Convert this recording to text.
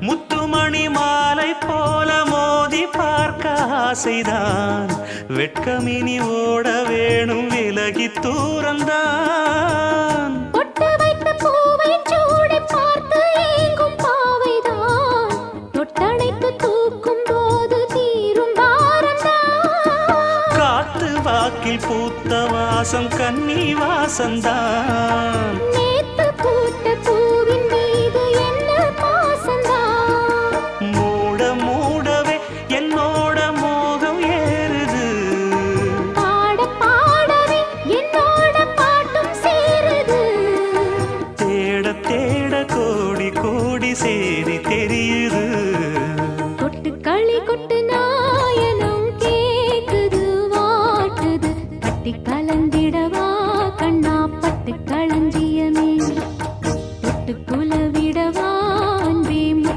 முத்துமணி மாலை போல மோதி பார்க்க ஆசைதான். வெட்கமினி ஓட வேணும் விலகி தூரந்தான். காத்து வாக்கில் பூத்த வாசம் கன்னி வாசந்தான். கூடி சேரி தெரியுது. கொட்டு களி கொட்டு நாயனம் கேக்குது வாட்டுது. கட்டி கலந்திடவா கண்ணாப்பா